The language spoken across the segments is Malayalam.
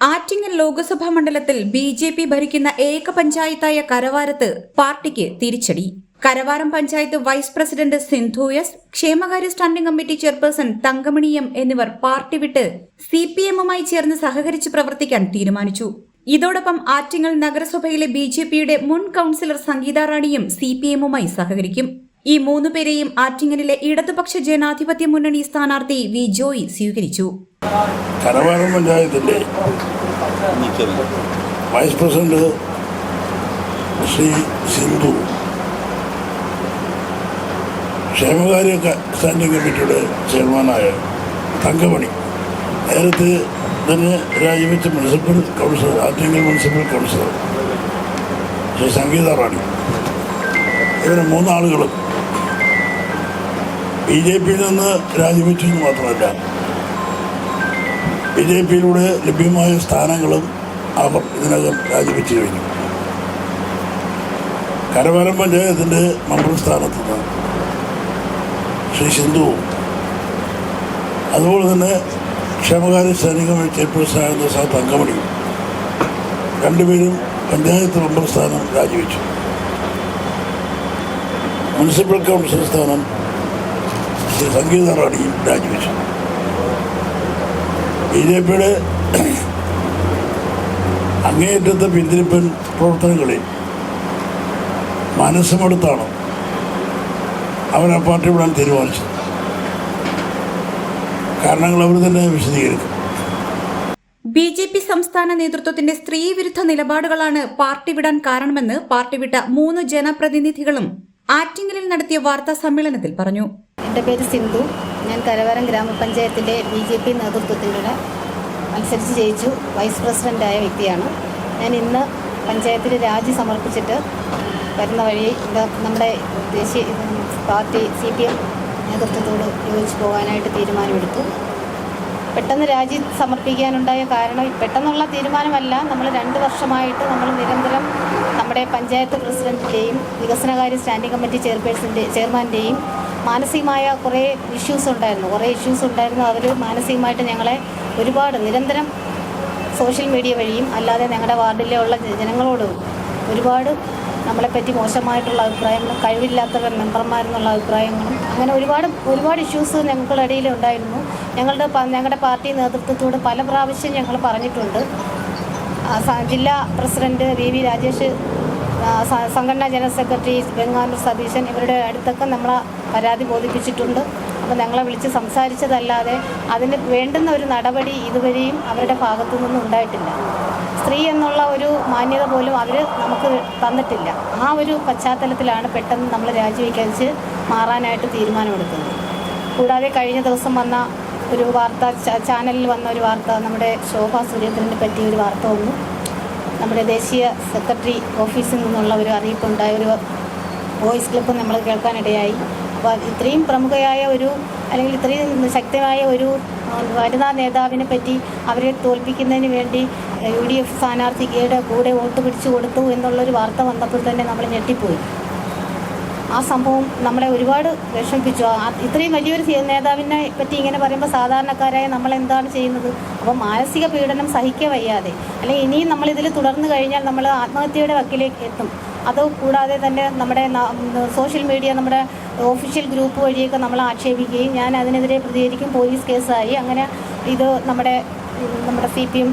ആറ്റിങ്ങൽ ലോക്സഭാ മണ്ഡലത്തിൽ ബി ജെ പി ഭരിക്കുന്ന ഏക പഞ്ചായത്തായ കരവാരത്ത് പാർട്ടിക്ക് തിരിച്ചടി. Karavaram panchayat vice president Sindhu S ക്ഷേമകാര്യ standing committee chairperson Thankamani M എന്നിവർ പാർട്ടി വിട്ട് സി പി എമ്മുമായി ചേർന്ന് സഹകരിച്ച് പ്രവർത്തിക്കാൻ തീരുമാനിച്ചു. ഇതോടൊപ്പം ആറ്റിങ്ങൽ നഗരസഭയിലെ ബി ജെ പിയുടെ മുൻ കൌൺസിലർ സംഗീതാറാണിയും സി പി എമ്മുമായി സഹകരിക്കും. ഈ മൂന്നു പേരെയും ആറ്റിങ്ങലിലെ ഇടതുപക്ഷ ജനാധിപത്യ മുന്നണി സ്ഥാനാർത്ഥി വി ജോയി സ്വീകരിച്ചു. Karavaram vice president Shri Sindhu. ക്ഷേമകാര്യ സ്റ്റാൻഡിംഗ് കമ്മിറ്റിയുടെ ചെയർമാനായ തങ്കമണി. നേരത്തെ തന്നെ രാജിവെച്ച municipal councillor Attingal municipal councillor Shri Sangeetha Rani. ഇവരെ മൂന്നാളുകളും ബി ജെ പിയിൽ നിന്ന് രാജിവെച്ചു എന്ന് മാത്രമല്ല ബി ജെ പിയിലൂടെ ലഭ്യമായ സ്ഥാനങ്ങളും അവർ ഇതിനകം രാജിവെച്ചു കഴിഞ്ഞു. കരവാരം പഞ്ചായത്തിന്റെ മെമ്പർ സ്ഥാനത്ത് നിന്ന് ശ്രീ സിന്ധു. അതുപോലെ തന്നെ ക്ഷേമകാര്യ സൈനിക ചെയർപേഴ്സണായിരുന്ന സാർ തങ്കമണി രണ്ടുപേരും പഞ്ചായത്ത് മെമ്പർ സ്ഥാനം രാജിവെച്ചു. മുനിസിപ്പൽ കൗൺസിൽ സ്ഥാനം ശ്രീ സംഗീത റാണിയും രാജിവെച്ചു ബി ജെ പിയുടെ അങ്ങേയറ്റത്തെ പിന്തിരിപ്പൻ പ്രവർത്തനങ്ങളിൽ മനസ്സുമെടുത്താണ് അവർ ആ പാർട്ടി വിടാൻ തീരുമാനിച്ചത്. കാരണങ്ങൾ അവർ തന്നെ വിശദീകരിക്കും. ബി ജെ പി സംസ്ഥാന നേതൃത്വത്തിന്റെ സ്ത്രീവിരുദ്ധ നിലപാടുകളാണ് പാർട്ടി വിടാൻ കാരണമെന്ന് പാർട്ടി വിട്ട മൂന്ന് ജനപ്രതിനിധികളും ആറ്റിങ്ങലിൽ നടത്തിയ വാർത്താ സമ്മേളനത്തിൽ പറഞ്ഞു. എന്റെ പേര് സിന്ധു. ഞാൻ കലവരം ഗ്രാമപഞ്ചായത്തിന്റെ ബി ജെ പി നേതൃത്വത്തിലൂടെ മത്സരിച്ച് ജയിച്ചു. വൈസ് പ്രസിഡന്റായ വ്യക്തിയാണ്. ഞാൻ ഇന്ന് പഞ്ചായത്തിൽ രാജി സമർപ്പിച്ചിട്ട് വരുന്ന വഴി നമ്മുടെ ദേശീയ പാർട്ടി സി പി എം നേതൃത്വത്തോട് യോജിച്ച് പോകാനായിട്ട് തീരുമാനമെടുത്തു. പെട്ടെന്ന് രാജി സമർപ്പിക്കാനുണ്ടായ കാരണം പെട്ടെന്നുള്ള തീരുമാനമല്ല. നമ്മൾ രണ്ട് വർഷമായിട്ട് നമ്മൾ നിരന്തരം നമ്മുടെ പഞ്ചായത്ത് പ്രസിഡന്റിന്റെയും വികസനകാര്യ സ്റ്റാൻഡിംഗ് കമ്മിറ്റി ചെയർപേഴ്സന്റെ ചെയർമാന്റെയും മാനസികമായ കുറേ ഇഷ്യൂസ് ഉണ്ടായിരുന്നു. കുറേ ഇഷ്യൂസ് ഉണ്ടായിരുന്നു. അവർ മാനസികമായിട്ട് ഞങ്ങളെ ഒരുപാട് നിരന്തരം സോഷ്യൽ മീഡിയ വഴിയും അല്ലാതെ ഞങ്ങളുടെ വാർഡിലെ ഉള്ള ജനങ്ങളോടും ഒരുപാട് നമ്മളെപ്പറ്റി മോശമായിട്ടുള്ള അഭിപ്രായങ്ങളും കഴിവില്ലാത്തവർ മെമ്പർമാരെന്നുള്ള അഭിപ്രായങ്ങളും അങ്ങനെ ഒരുപാട് ഒരുപാട് ഇഷ്യൂസ് ഞങ്ങളുടെ ഇടയിൽ ഉണ്ടായിരുന്നു. ഞങ്ങളുടെ ഞങ്ങളുടെ പാർട്ടി നേതൃത്വത്തോട് പല പ്രാവശ്യം ഞങ്ങൾ പറഞ്ഞിട്ടുണ്ട്. ജില്ലാ പ്രസിഡന്റ് വി വി രാജേഷ് സംഘടനാ ജനറൽ സെക്രട്ടറി വെങ്ങാനൂർ സതീശൻ ഇവരുടെ അടുത്തൊക്കെ നമ്മളെ പരാതി ബോധിപ്പിച്ചിട്ടുണ്ട്. അപ്പോൾ ഞങ്ങളെ വിളിച്ച് സംസാരിച്ചതല്ലാതെ അതിന് വേണ്ടുന്ന ഒരു നടപടി ഇതുവരെയും അവരുടെ ഭാഗത്തു നിന്നും ഉണ്ടായിട്ടില്ല. സ്ത്രീ എന്നുള്ള ഒരു മാന്യത പോലും അവർ നമുക്ക് തന്നിട്ടില്ല. ആ ഒരു പശ്ചാത്തലത്തിലാണ് പെട്ടെന്ന് നമ്മൾ രാജിവെക്കഴിച്ച് മാറാനായിട്ട് തീരുമാനമെടുക്കുന്നത്. കൂടാതെ കഴിഞ്ഞ ദിവസം വന്ന ഒരു വാർത്ത ചാനലിൽ വന്ന ഒരു വാർത്ത നമ്മുടെ ശോഭ സുരേന്ദ്രനെ പറ്റിയ ഒരു വാർത്ത വന്നു. നമ്മുടെ ദേശീയ സെക്രട്ടറി ഓഫീസിൽ നിന്നുള്ള ഒരു അറിയിപ്പുണ്ടായ ഒരു വോയിസ് ക്ലിപ്പ് നമ്മൾ കേൾക്കാനിടയായി. അപ്പോൾ ഇത്രയും പ്രമുഖയായ ഒരു അല്ലെങ്കിൽ ഇത്രയും ശക്തമായ ഒരു വനിതാ നേതാവിനെ പറ്റി അവരെ തോൽപ്പിക്കുന്നതിന് വേണ്ടി യു ഡി എഫ് സ്ഥാനാർത്ഥിയുടെ കൂടെ വോട്ട് പിടിച്ചു കൊടുത്തു എന്നുള്ളൊരു വാർത്ത വന്നപ്പോൾ തന്നെ നമ്മൾ ഞെട്ടിപ്പോയി. ആ സംഭവം നമ്മളെ ഒരുപാട് വിഷമിപ്പിച്ചു. ഇത്രയും വലിയൊരു നേതാവിനെ പറ്റി ഇങ്ങനെ പറയുമ്പോൾ സാധാരണക്കാരായ നമ്മൾ എന്താണ് ചെയ്യുന്നത്? അപ്പോൾ മാനസിക പീഡനം സഹിക്കുക വയ്യാതെ അല്ലെങ്കിൽ ഇനിയും നമ്മൾ ഇതിൽ തുടർന്ന് കഴിഞ്ഞാൽ നമ്മൾ ആത്മഹത്യയുടെ വക്കിലേക്ക് എത്തും. അത് കൂടാതെ തന്നെ നമ്മുടെ സോഷ്യൽ മീഡിയ നമ്മുടെ ഓഫീഷ്യൽ ഗ്രൂപ്പ് വഴിയൊക്കെ നമ്മൾ ആക്ഷേപിക്കുകയും ഞാൻ അതിനെതിരെ പ്രതികരിക്കും പോലീസ് കേസായി. അങ്ങനെ ഇത് നമ്മുടെ നമ്മുടെ സി പി എം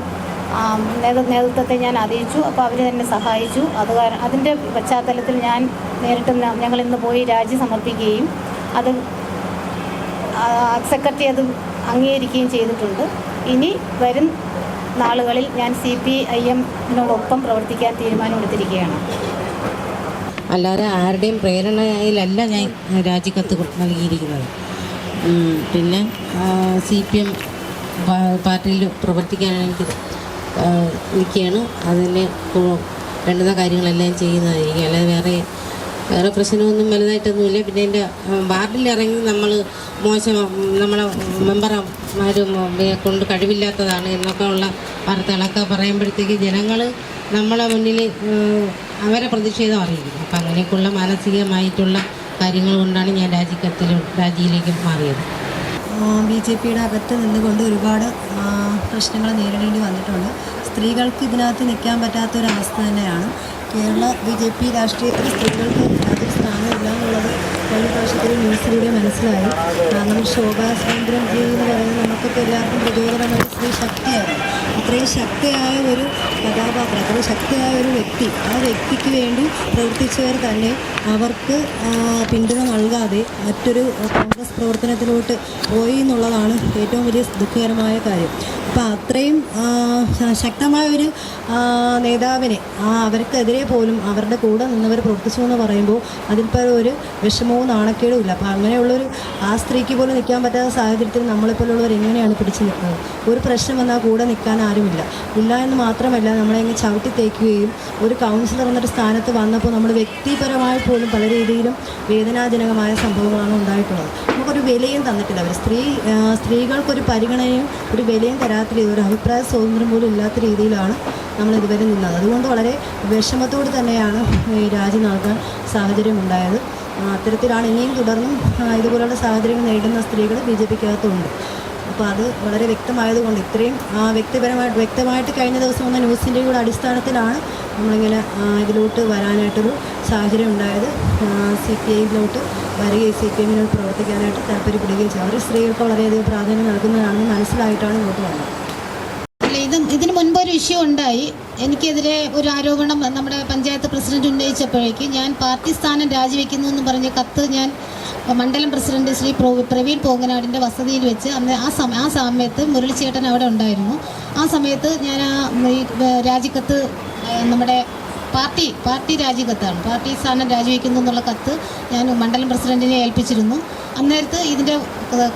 നേതൃത്വത്തെ ഞാൻ അറിയിച്ചു. അപ്പോൾ അവർ തന്നെ സഹായിച്ചു. അത് കാരണം അതിന്റെ പശ്ചാത്തലത്തിൽ ഞാൻ നേരിട്ട് ഞങ്ങൾ ഇന്ന് പോയി രാജി സമർപ്പിക്കുകയും അത് സെക്രട്ടറി അത് അംഗീകരിക്കുകയും ചെയ്തിട്ടുണ്ട്. ഇനി വരും നാളുകളിൽ ഞാൻ സി പി ഐ എമ്മിനോടൊപ്പം പ്രവർത്തിക്കാൻ തീരുമാനമെടുത്തിരിക്കുകയാണ്. അല്ലാതെ ആരുടെയും പ്രേരണയിലല്ല ഞാൻ രാജിക്കത്ത് നൽകിയിരിക്കുന്നത്. പിന്നെ സി പി എം പാർട്ടിയിൽ പ്രവർത്തിക്കാനായിട്ട് നിൽക്കുകയാണ്. അതിന് വേണ്ടുന്ന കാര്യങ്ങളെല്ലാം ചെയ്യുന്നതായിരിക്കും. അല്ലാതെ വേറെ വേറെ പ്രശ്നമൊന്നും വലുതായിട്ടൊന്നുമില്ല. പിന്നെ എന്റെ വാർഡിലിറങ്ങി നമ്മൾ മോശം നമ്മളെ മെമ്പർമാരും കൊണ്ട് കഴിവില്ലാത്തതാണ് എന്നൊക്കെ ഉള്ള വാർത്തകളൊക്കെ പറയുമ്പോഴത്തേക്ക് ജനങ്ങൾ നമ്മളെ മുന്നിൽ അവരെ പ്രതിഷേധം അറിയിക്കും അപ്പം അങ്ങനെയൊക്കെയുള്ള മാനസികമായിട്ടുള്ള കാര്യങ്ങൾ കൊണ്ടാണ് ഞാൻ രാജിക്കത്തിലും രാജിയിലേക്ക് മാറിയത്. ബി ജെ പിയുടെ അകത്ത് നിന്നുകൊണ്ട് ഒരുപാട് പ്രശ്നങ്ങൾ നേരിടേണ്ടി വന്നിട്ടുണ്ട്. സ്ത്രീകൾക്ക് ഇതിനകത്ത് നിൽക്കാൻ അവസ്ഥ തന്നെയാണ്. കേരള ബി ജെ പി രാഷ്ട്രീയത്തിൽ സ്ത്രീകൾക്ക് യാതൊരു സ്ഥാനമില്ല എന്നുള്ളത് കഴിഞ്ഞ പ്രാവശ്യത്തിൽ ന്യൂസിലൂടെ മനസ്സിലായി. കാരണം ശോഭാ ജി എന്ന് പറയുന്നത് നമുക്കൊക്കെ എല്ലാവർക്കും പ്രചോദനമായ സ്ത്രീ ശക്തിയായിരുന്നു. അത്രയും ശക്തിയായ ഒരു കഥാപാത്രം അത്രയും ശക്തിയായ ഒരു വ്യക്തി ആ വ്യക്തിക്ക് വേണ്ടി പ്രവർത്തിച്ചവർ തന്നെ അവർക്ക് പിന്തുണ നൽകാതെ മറ്റൊരു കോൺഗ്രസ് പ്രവർത്തനത്തിലോട്ട് പോയി എന്നുള്ളതാണ് ഏറ്റവും വലിയ ദുഃഖകരമായ കാര്യം. അപ്പോൾ അത്രയും ശക്തമായ ഒരു നേതാവിനെ അവർക്കെതിരെ പോലും അവരുടെ കൂടെ നിന്നവർ പ്രവർത്തിച്ചു എന്ന് പറയുമ്പോൾ അതിൽ പരം ഒരു വിഷമവും നാണക്കേടും ഇല്ല. അപ്പോൾ അങ്ങനെയുള്ളൊരു ആ സ്ത്രീക്ക് പോലും നിൽക്കാൻ പറ്റാത്ത സാഹചര്യത്തിൽ നമ്മളെപ്പോലുള്ളവർ എങ്ങനെയാണ് പിടിച്ചു നിൽക്കുന്നത്? ഒരു പ്രശ്നം വന്നാൽ കൂടെ നിൽക്കാൻ ആരുമില്ല. ഇല്ല എന്ന് മാത്രമല്ല നമ്മളെ അങ്ങ് ചവിട്ടി തേക്കുകയും ഒരു കൗൺസിലർ എന്നൊരു സ്ഥാനത്ത് വന്നപ്പോൾ നമ്മൾ വ്യക്തിപരമായി പോലും പല രീതിയിലും വേദനാജനകമായ സംഭവങ്ങളാണ് ഉണ്ടായിട്ടുള്ളത്. നമുക്കൊരു വിലയും തന്നിട്ടില്ല. അവർ സ്ത്രീ സ്ത്രീകൾക്കൊരു പരിഗണനയും ഒരു വിലയും തരാത്ത രീതി ഒരു അഭിപ്രായ സ്വാതന്ത്ര്യം പോലും ഇല്ലാത്ത രീതിയിലാണ് നമ്മൾ ഇതുവരെ നിന്നത്. അതുകൊണ്ട് വളരെ വിഷമത്തോട് തന്നെയാണ് ഈ രാജി നൽകാൻ സാഹചര്യം ഉണ്ടായത്. അത്തരത്തിലാണ് ഇനിയും തുടർന്നും ഇതുപോലുള്ള സാഹചര്യങ്ങൾ നേരിടുന്ന സ്ത്രീകൾ ബി ജെ പിക്കകത്തുണ്ട്. അപ്പോൾ അത് വളരെ വ്യക്തമായതുകൊണ്ട് ഇത്രയും വ്യക്തിപരമായിട്ട് വ്യക്തമായിട്ട് കഴിഞ്ഞ ദിവസം വന്ന ന്യൂസിന്റെ കൂടെ അടിസ്ഥാനത്തിലാണ് നമ്മളിങ്ങനെ ഇതിലോട്ട് വരാനായിട്ടൊരു സാഹചര്യം ഉണ്ടായത്. സി പി ഐയിലോട്ട് വരികയും സി പി എമ്മിനോട് പ്രവർത്തിക്കാനായിട്ട് താല്പര്യപ്പെടുകയും ചെയ്തു. അവർ സ്ത്രീകൾക്ക് വളരെയധികം പ്രാധാന്യം നൽകുന്നതാണെന്ന് മനസ്സിലായിട്ടാണ് ഇങ്ങോട്ട് വന്നത്. ഇതിന് മുൻപ് ഒരു ഉണ്ടായി. എനിക്കെതിരെ ഒരു ആരോപണം നമ്മുടെ പഞ്ചായത്ത് പ്രസിഡന്റ് ഉന്നയിച്ചപ്പോഴേക്ക് ഞാൻ പാർട്ടി സ്ഥാനം രാജിവെക്കുന്നു എന്ന് പറഞ്ഞ് കത്ത് ഞാൻ മണ്ഡലം പ്രസിഡന്റ് ശ്രീ പ്രോ- പ്രവീൺ പോങ്ങനാടിന്റെ വസതിയിൽ വെച്ച് അന്ന് ആ സമയം ആ സമയത്ത് മുരളിച്ചേട്ടൻ അവിടെ ഉണ്ടായിരുന്നു. ആ സമയത്ത് ഞാൻ ആ രാജിക്കത്ത് നമ്മുടെ പാർട്ടി പാർട്ടി രാജിക്കത്താണ്. പാർട്ടി സ്ഥാനം രാജിവെക്കുന്നു എന്നുള്ള കത്ത് ഞാൻ മണ്ഡലം പ്രസിഡന്റിനെ ഏൽപ്പിച്ചിരുന്നു. അന്നേരത്ത് ഇതിന്റെ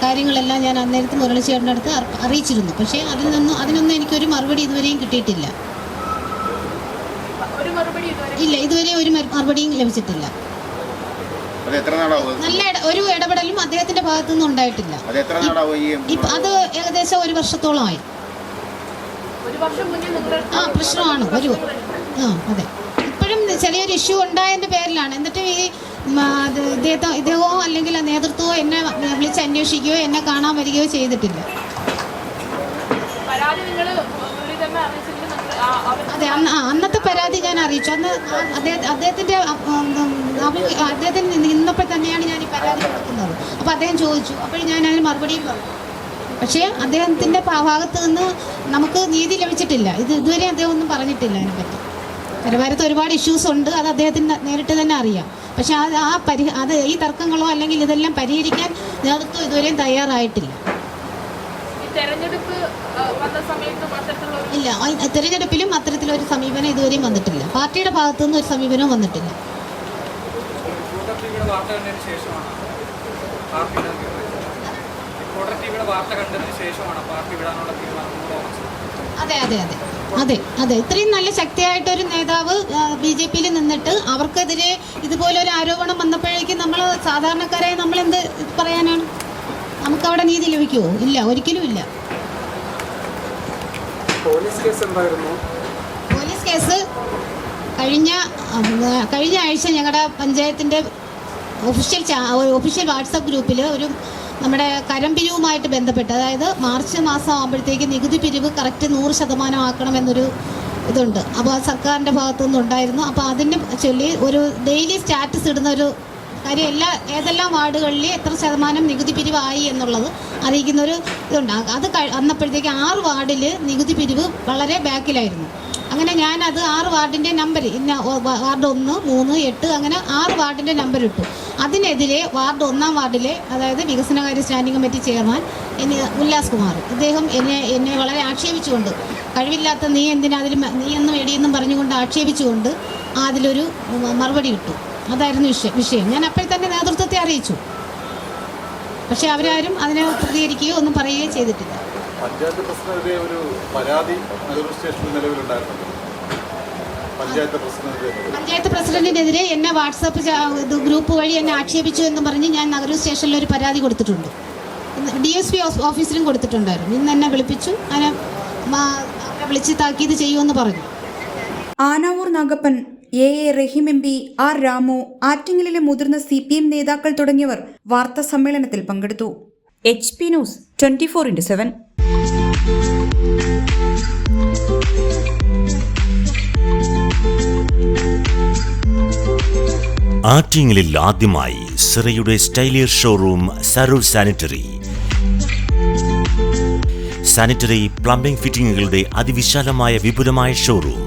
കാര്യങ്ങളെല്ലാം ഞാൻ അന്നേരത്ത് മുരളിച്ചേട്ടന്റെ അടുത്ത് അറിയിച്ചിരുന്നു. പക്ഷേ അതിൽ നിന്നും അതിനൊന്നും എനിക്കൊരു മറുപടി ഇതുവരെയും കിട്ടിയിട്ടില്ല. ഇല്ല ഇതുവരെ ഒരു മറുപടിയും ലഭിച്ചിട്ടില്ല. നല്ല ഒരു ഇടപെടലും അദ്ദേഹത്തിന്റെ ഭാഗത്തു നിന്ന് ഉണ്ടായിട്ടില്ല. അത് എത്ര നാളാവും അത് ഏകദേശം ഒരു വർഷത്തോളമായി. ആ പ്രശ്നമാണ്. ഒരു ആ അതെ. ഇപ്പോഴും ചെറിയൊരു ഇഷ്യൂ ഉണ്ടായതിന്റെ പേരിലാണ്. എന്നിട്ട് ഈ ഇദ്ദേഹത്തോ ഇദ്ദേഹമോ അല്ലെങ്കിൽ നേതൃത്വമോ എന്നെ വിളിച്ച് അന്വേഷിക്കുകയോ എന്നെ കാണാൻ വരികയോ ചെയ്തിട്ടില്ല. അതെ അന്നത്തെ പരാതി ഞാൻ അറിയിച്ചു. അന്ന് അദ്ദേഹത്തിന്റെ അദ്ദേഹത്തിന് നിന്നപ്പോൾ തന്നെയാണ് ഞാൻ ഈ പരാതി കൊടുക്കുന്നത്. അപ്പോൾ അദ്ദേഹം ചോദിച്ചു. അപ്പോൾ ഞാൻ അതിന് മറുപടിയും പറഞ്ഞു. പക്ഷേ അദ്ദേഹത്തിന്റെ ഭാഗത്ത് നിന്ന് നമുക്ക് നീതി ലഭിച്ചിട്ടില്ല. ഇത് ഇതുവരെ അദ്ദേഹം ഒന്നും പറഞ്ഞിട്ടില്ല അതിനെപ്പറ്റി. കരവാരത്ത് ഒരുപാട് ഇഷ്യൂസ് ഉണ്ട്. അത് അദ്ദേഹത്തിന് നേരിട്ട് തന്നെ അറിയാം. പക്ഷെ അത് ആ പരി അത് ഈ തർക്കങ്ങളോ അല്ലെങ്കിൽ ഇതെല്ലാം പരിഹരിക്കാൻ നേതൃത്വം ഇതുവരെയും തയ്യാറായിട്ടില്ല. തെരഞ്ഞെടുപ്പ് വന്ന സമയത്ത് ഇല്ല. തെരഞ്ഞെടുപ്പിലും അത്തരത്തിലൊരു സമീപനം ഇതുവരെയും വന്നിട്ടില്ല. പാർട്ടിയുടെ ഭാഗത്തു നിന്ന് ഒരു സമീപനവും വന്നിട്ടില്ല. അതെ അതെ അതെ. അതെ അതെ. ഇത്രയും നല്ല ശക്തിയായിട്ടൊരു നേതാവ് ബി ജെ പിയിൽ നിന്നിട്ട് അവർക്കെതിരെ ഇതുപോലെ ഒരു ആരോപണം വന്നപ്പോഴേക്കും നമ്മൾ സാധാരണക്കാരായി നമ്മൾ എന്ത് പറയാനാണ്? നമുക്കവിടെ നീതി ലഭിക്കുമോ ഇല്ല ഒരിക്കലും ഇല്ല. പോലീസ് കേസ് പോലീസ് കേസ് കഴിഞ്ഞ കഴിഞ്ഞ ആഴ്ച ഞങ്ങളുടെ പഞ്ചായത്തിന്റെ ഒഫീഷ്യൽ ഒഫീഷ്യൽ വാട്സപ്പ് ഗ്രൂപ്പിൽ ഒരു നമ്മുടെ കരം പിരിവുമായിട്ട് ബന്ധപ്പെട്ട് അതായത് മാർച്ച് മാസം ആകുമ്പോഴത്തേക്ക് നികുതി പിരിവ് കറക്റ്റ് നൂറ് ശതമാനം ആക്കണമെന്നൊരു ഇതുണ്ട്. അപ്പോൾ സർക്കാരിന്റെ ഭാഗത്തു നിന്നുണ്ടായിരുന്നു അപ്പോൾ അതിന് ചൊല്ലി ഒരു ഡെയിലി സ്റ്റാറ്റസ് ഇടുന്ന ഒരു കാര്യം എല്ലാ ഏതെല്ലാം വാർഡുകളിൽ എത്ര ശതമാനം നികുതി പിരിവായി എന്നുള്ളത് അറിയിക്കുന്ന ഒരു ഇതുണ്ട്. അത് വന്നപ്പോഴത്തേക്ക് ആറ് വാർഡിൽ നികുതി പിരിവ് വളരെ ബാക്കിലായിരുന്നു. അങ്ങനെ ഞാനത് ആറ് വാർഡിന്റെ നമ്പർ ഇന്ന വാർഡ് ഒന്ന് മൂന്ന് എട്ട് അങ്ങനെ ആറ് വാർഡിന്റെ നമ്പർ ഇട്ടു. അതിനെതിരെ വാർഡ് ഒന്നാം വാർഡിലെ അതായത് വികസനകാര്യ സ്റ്റാൻഡിംഗ് കമ്മിറ്റി ചെയർമാൻ എന്നെ ഉല്ലാസ് കുമാർ. ഇദ്ദേഹം എന്നെ എന്നെ വളരെ ആക്ഷേപിച്ചുകൊണ്ട് കഴിവില്ലാത്ത നീ എന്തിനാ അതിൽ നീ എന്നും എടിയെന്നും പറഞ്ഞുകൊണ്ട് ആക്ഷേപിച്ചുകൊണ്ട് അതിലൊരു മറുപടി കിട്ടു അതായിരുന്നു വിഷയം വിഷയം. ഞാൻ അപ്പോൾ തന്നെ നേതൃത്വത്തെ അറിയിച്ചു. പക്ഷെ അവരാരും അതിനെ പ്രതികരിക്കുകയോ ഒന്നും പറയുകയോ ചെയ്തിട്ടില്ല. പഞ്ചായത്ത് പ്രസിഡന്റിന്റെ ഒരു പരാതി സ്റ്റേഷനിൽ നിലവിലുണ്ടായിരുന്നു പഞ്ചായത്ത് പ്രസിഡന്റിനെതിരെ എന്നെ വാട്സാപ്പ് ഗ്രൂപ്പ് വഴി എന്നെ ആക്ഷേപിച്ചു എന്ന് പറഞ്ഞ് ഞാൻ നഗര സ്റ്റേഷനിൽ ഒരു പരാതി കൊടുത്തിട്ടുണ്ട്. ഡി എസ് പി ഓഫീസിലും കൊടുത്തിട്ടുണ്ടായിരുന്നു. ഇന്ന് എന്നെ വിളിപ്പിച്ചു. അങ്ങനെ വിളിച്ച് താക്കീത് ചെയ്യുമെന്ന് പറഞ്ഞു. Anavoor Nagappan A A Rahim M P R Ramu ആറ്റിങ്ങലിലെ മുതിർന്ന സി പി എം നേതാക്കൾ തുടങ്ങിയവർ വാർത്താ സമ്മേളനത്തിൽ പങ്കെടുത്തു. H P news twenty four into seven ആറ്റിങ്ങലിൽ ആദ്യമായി സിറയുടെ സ്റ്റൈലിയർ showroom Saroor sanitary. Sanitary plumbing ഫിറ്റിംഗുകളുടെ അതിവിശാലമായ വിപുലമായ showroom.